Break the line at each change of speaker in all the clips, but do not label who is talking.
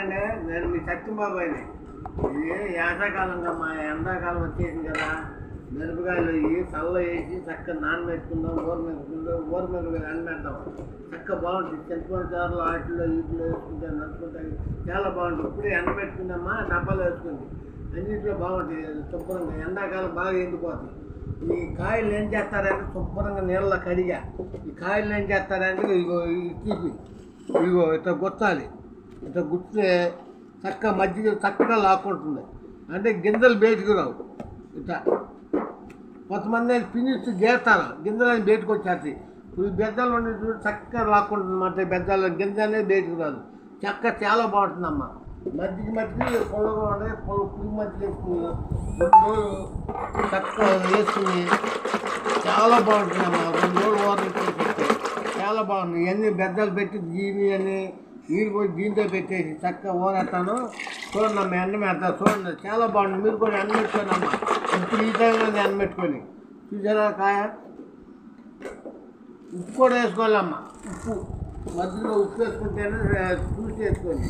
అంటే నేను మీ సత్యంబాబాయిని. ఇది యాసకాలం మా ఎండాకాలం వచ్చేసింది కదా మిరపకాయలు వేయి చల్ల వేసి చక్కగా నానబెట్టుకుందాం ఊర మిరపకాయలు ఊర మిరపకాయలు ఎండబెడతాం చక్కగా బాగుంటుంది. చింతపండు చారులు వాటిలో వీటిలో వేసుకుంటే నడుచుకుంటాయి చాలా బాగుంటుంది. ఇప్పుడే ఎండబెట్టుకుందామా డబ్బాలు వేసుకుంది. అన్నింటిలో బాగుంటుంది. శుభ్రంగా ఎండాకాలం బాగా ఎండిపోతుంది ఈ కాయలు ఏం చేస్తారంటే శుభ్రంగా నీళ్ళ కడిగా. ఈ కాయలు ఏం చేస్తారంటే ఇగో ఇవి తీపి ఇగో ఇట్లా గుత్తాలి. ఇట్లా గుర్తే చక్కగా మజ్జిగ చక్కగా లాక్కుంటుంది. అంటే గింజలు బయటకు రావు. ఇట్లా కొంతమంది పినిచి చేస్తారు. గింజలు అని బయటకు వచ్చేస్తాయి ఇప్పుడు బెజ్జాలు ఉండే చక్కగా లాక్కుంటుంది అన్నమాట బెజ్జాలు గింజ అనేది బయటకు రాదు. చక్క చాలా బాగుంటుందమ్మా. మజ్జిగ మజ్జిగ పొలగా ఉండే పొలం పులి మజ్జిగ వేసుకుని రెండు రోజులు చక్కగా వేసుకుని చాలా బాగుంటుందమ్మా. రెండు రోజులు వాటర్ చాలా బాగుంది. ఇవన్నీ బెజ్జాలు పెట్టి దీని అని నీరు పోయి దీంతో పెట్టేసి చక్కగా ఊరేస్తాను చూడండి అమ్మ ఎండ చూడండి. చాలా బాగుంది. మీరు కూడా ఎండ పెట్టుకోండి అమ్మ. ఇప్పుడు ఈ టైంలో అన్న పెట్టుకొని. చూసారా కాయ? ఉప్పు కూడా వేసుకోవాలమ్మ ఉప్పు. మధ్యలో ఉప్పు వేసుకుంటేనే చూసి వేసుకోండి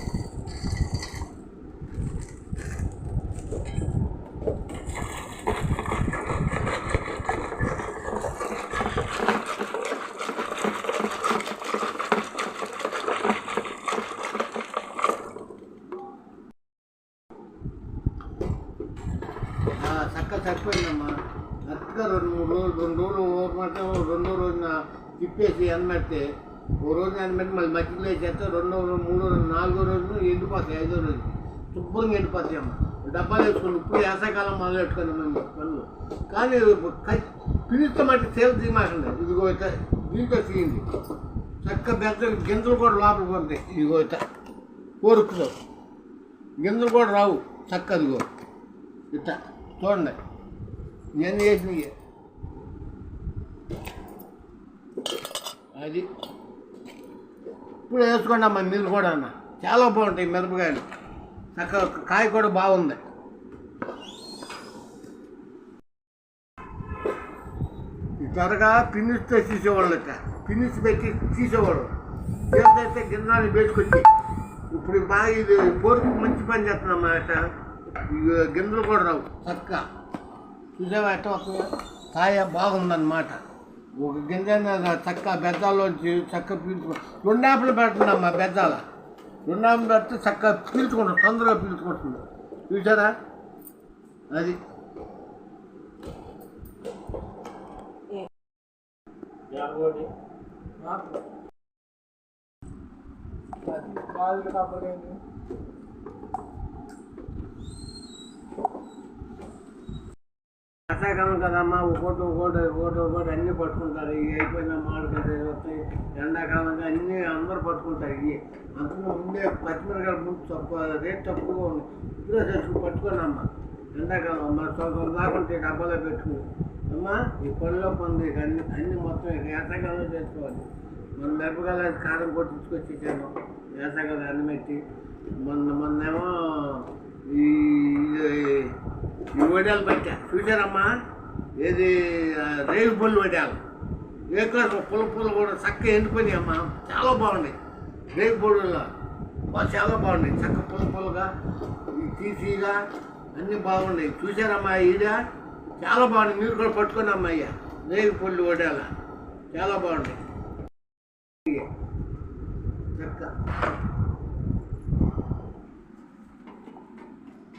ఆ, చక్క సరిపోయిందమ్మా చక్కగా రెండు మూడు రోజులు రెండు రోజులు ఊరమంటే రెండో రోజున తిప్పేసి ఎండబెడితే ఓ రోజు ఎండబెట్టి మళ్ళీ మట్టిలో వేసేస్తే రెండో రోజు మూడో రోజు నాలుగో రోజు ఎండిపోతాయి ఐదో రోజు. శుభ్రంగా ఎండిపోతాయి అమ్మ. డబ్బాలు వేసుకుని ఇప్పుడు వేసవికాలం మొదలు పెట్టుకుని మేము పనులు. కానీ పిలిస్తే మట్టి సేవ తీయమాకండి ఇదిగో దీంతో తీయండి. చక్క బెత్త గింజలు కూడా లోపలికి పడతాయి ఇదిగో ఇట్లా కోరుకుతో గింజలు కూడా రావు. చక్క అదిగో ఇట్ట చూడండి. నేను చేసినవి అది. ఇప్పుడు వేసుకోండి అమ్మ మీరు కూడా అన్న. చాలా బాగుంటాయి మిరపకాయలు. చక్కగా కాయ కూడా బాగుంది. త్వరగా పిన్నిస్తే తీసేవాళ్ళు ఇట్లా పిన్నిస్ పెట్టి తీసేవాళ్ళు. ఏదైతే గింజాలు వేసుకొచ్చి. ఇప్పుడు బాగా ఇది పోరుకు మంచి పని చేస్తున్నామ్మా ఇట్లా ఇవి గింజలు కూడా రావు. చక్కగా. చూసావా ఎట్ట కాయ బాగుందన్నమాట. ఒక గింజ చక్క బెద్దాల్లోంచి చక్క పీల్చుకో రెండు ఆపలు పెడుతుందమ్మా బెద్దాల రెండు ఆపలు పెడితే చక్క పీల్చుకుంటాం తొందరగా పీల్చుకుంటుంది చూసారా? అది. వర్షాకాలం కదమ్మా ఒకటి ఒకటి ఒకటి ఒకటి అన్నీ పట్టుకుంటారు. ఇవి అయిపోయిన మామిడికాయ వస్తాయి ఎండాకాలంగా అన్నీ అందరూ పట్టుకుంటారు ఇవి. అందులో ముందే పచ్చిమిరకాయల ముందు తక్కువ రేట్ తక్కువగా ఉంది. ఇప్పుడే తెచ్చుకుని పట్టుకోనమ్మా. ఎండాకాలం మన సొంతం దాకుంటే డబ్బాలో పెట్టుకుని అమ్మా ఈ పనిలో పొంది అన్ని అన్ని మొత్తం ఇక ఎండాకాలంలో చేసుకోవాలి. మన మిరపకాయలు కారం కొట్టించుకొచ్చేసాను వేసవికాలం అన్ని పెట్టి. మొన్న మొన్నేమో ఈ ఈ- వడియాలు పెట్టా చూసారమ్మా ఏది రేగు పళ్ళు వడియాలు. ఏ క్లాస్ పుల్ల పుల్ల కూడా చక్కగా ఎండిపోయినాయి అమ్మా. చాలా బాగున్నాయి. రేగు పళ్ళులో చాలా బాగున్నాయి. చక్క పుల్ల పుల్లగా తీసిగా అన్నీ బాగున్నాయి. చూసారమ్మా ఈడ? చాలా బాగున్నాయి. మీరు కూడా పట్టుకుని అమ్మా అయ్యా. రేగు పళ్ళు వడియాల. చాలా బాగున్నాయి. చక్క.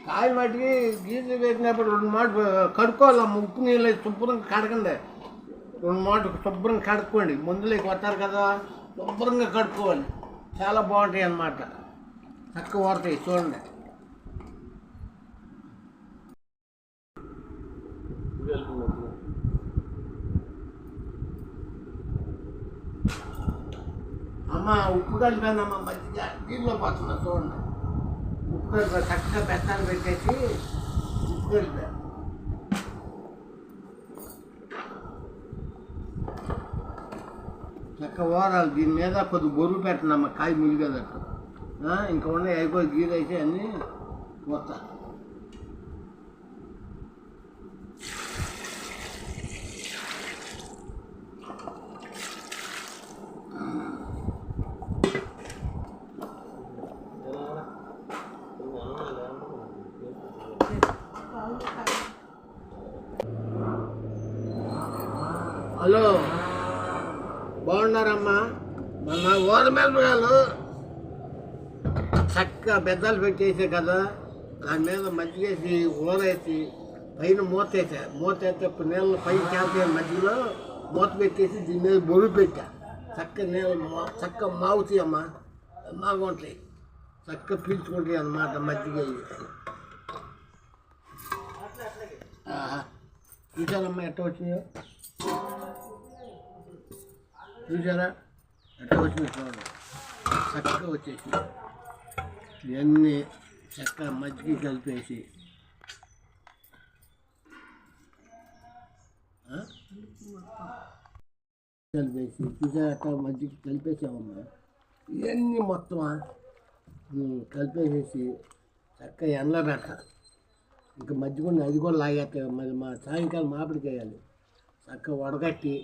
కాయ మట్టికి గీజు పెట్టినప్పుడు రెండు మాట కడుక్కోవాలమ్మ ఉప్పు నీళ్ళు శుభ్రంగా కడకండి. రెండు మాట శుభ్రంగా కడుక్కోండి ముందులోకి వస్తారు కదా శుభ్రంగా కడుక్కోవాలి. చాలా బాగుంటాయి అన్నమాట. చక్కగా పడతాయి చూడండి. అమ్మ ఉప్పు కలిపానమ్మ మధ్య దీనిలో పోతున్నా చూడండి. ఉప్పు చక్కగా బెత్తాన్ని పెట్టేసి ఉప్పు చక్క ఓరాలు దీని మీద కొద్ది బొరుగు పెట్టనమ్మ కాయ ములిగేదట్టు ఇంకా ఉన్నాయి అయిపోయి గీరు అయితే అన్నీ మొత్తం హలో. బాగున్నారమ్మా. మన ఓరమిరపకాయలు చక్కగా బెద్దలు పెట్టేసే కదా. దాని మీద మజ్జిగేసి ఊరేసి పైన మూత మూతేస్తే మూత వేస్తే ఇప్పుడు నీళ్ళు పైన చేపే మధ్యలో మూత పెట్టేసి దీని మీద బొరుగు పెట్టా. చక్క నీళ్ళు మా- చక్క మావుతాయి అమ్మా. మాగుంటాయి చక్క పీల్చుకుంటాయి అన్నమాట మజ్జిగ ఇవి. ఎట్ట వచ్చినాయో? చూసారా ఎట్లా వచ్చింది చూడండి. చక్కగా వచ్చేసి ఇవన్నీ చక్కగా మజ్జిగ కలిపేసి. కలిపేసి. చూసారా అట్ట మజ్జిగ కలిపేసామమ్మా? ఇవన్నీ మొత్తం కలిపేసేసి చక్కగా ఎండలో పెట్టాలి ఇంకా మజ్జిగ అది కూడా లాగేస్తాయి మరి మా సాయంకాలం మామిడికి వేయాలి. చక్కగా వడగట్టి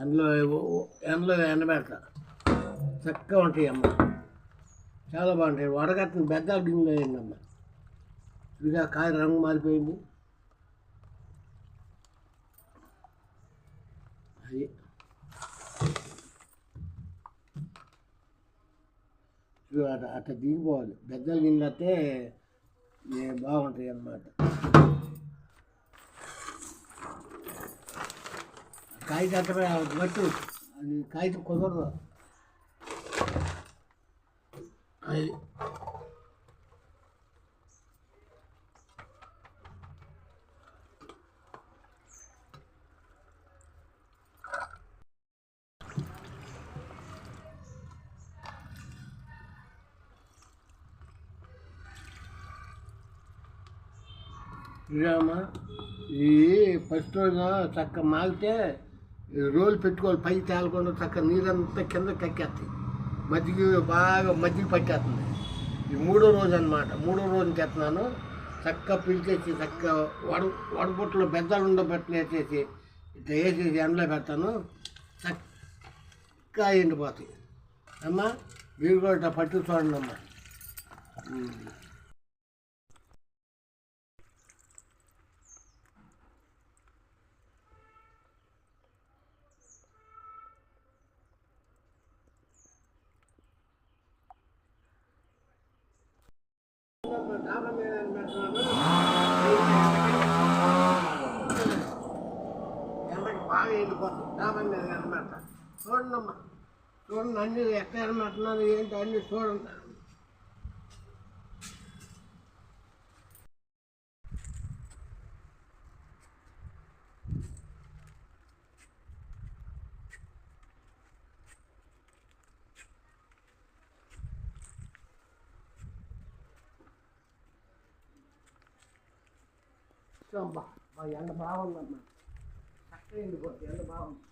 ఎండలో ఎండలో ఎండబెడతా చక్కగా ఉంటాయి అమ్మ. చాలా బాగుంటాయి. వడగట్టిన బెద్దాలు గిన్నెలో వేయండి అమ్మ. ఇదిగా కాయ రంగు మారిపోయింది. అది. అట్లా దిగిపోవాలి. బెద్దలు గిన్నెతే బాగుంటాయి అన్నమాట. కాయ కట్టమే గట్టు అది కాగితం కుదరదు అది చూడమ్మా ఈ ఫస్ట్ రోజు చక్క మాగితే ఈ రోలు పెట్టుకోవాలి పై తేలకుండా చక్క నీరంతా కింద కక్కేస్తాయి. మజ్జిగ బాగా మజ్జిగ పట్టేస్తుంది. ఈ మూడో రోజు అనమాట మూడో రోజు చేస్తున్నాను. చక్క పిలిచేసి చక్క వడ వడబుట్టలో బెద్దలు ఉండబెట్టలు వేసేసి ఇట్లా వేసేసి ఎండలో పెడతాను. చక్కగా ఎండిపోతాయి. అమ్మా మీరు కూడా పట్టు చూడండి అమ్మా ఎండకి బాగా ఎండిపోతుంది డాబా మీద అనమాట చూడండి అమ్మా చూడండి అన్నీ ఎక్కడ అనమాటున్నాను ఏంటి అన్నీ చూడండి అబ్బా మా ఎండ బాగుందమ్మా. చక్కగా ఎండిపోతుంది ఎండ బాగుంది.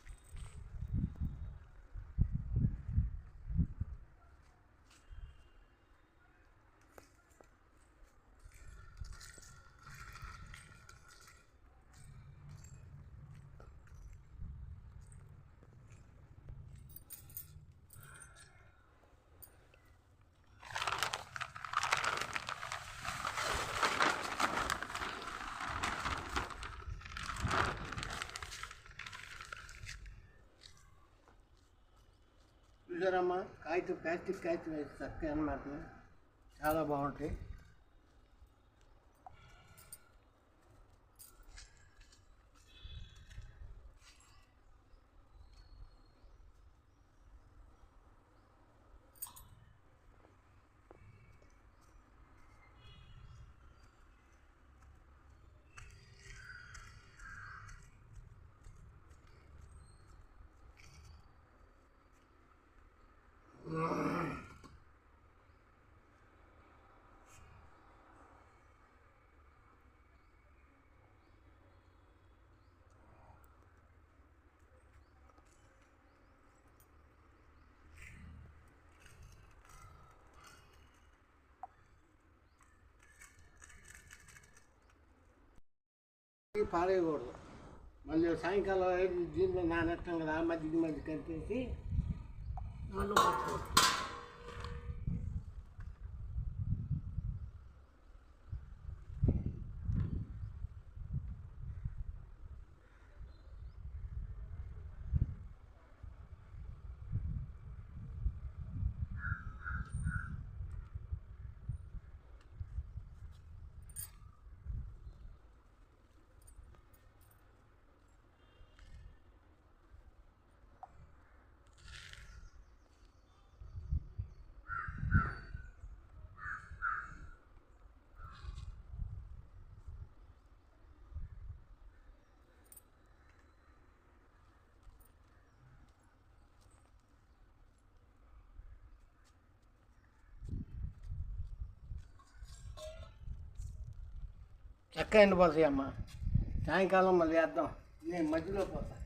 చూసారమ్మా కాగితం ప్లాస్టిక్ కాగితం వేసి చక్కగా అనమాట చాలా బాగుంటాయి ఇవి పారేయకూడదు. మళ్ళీ సాయంకాలం అయ్యి దీంట్లో నానెత్తాం కదా ఆ మధ్యకి మధ్య కలిపేసి మళ్ళీ పట్టుకోవచ్చు చక్క ఎండిపోతాయి అమ్మ. సాయంకాలం మళ్ళీ వేద్దాం. నేను మధ్యలో పోతా.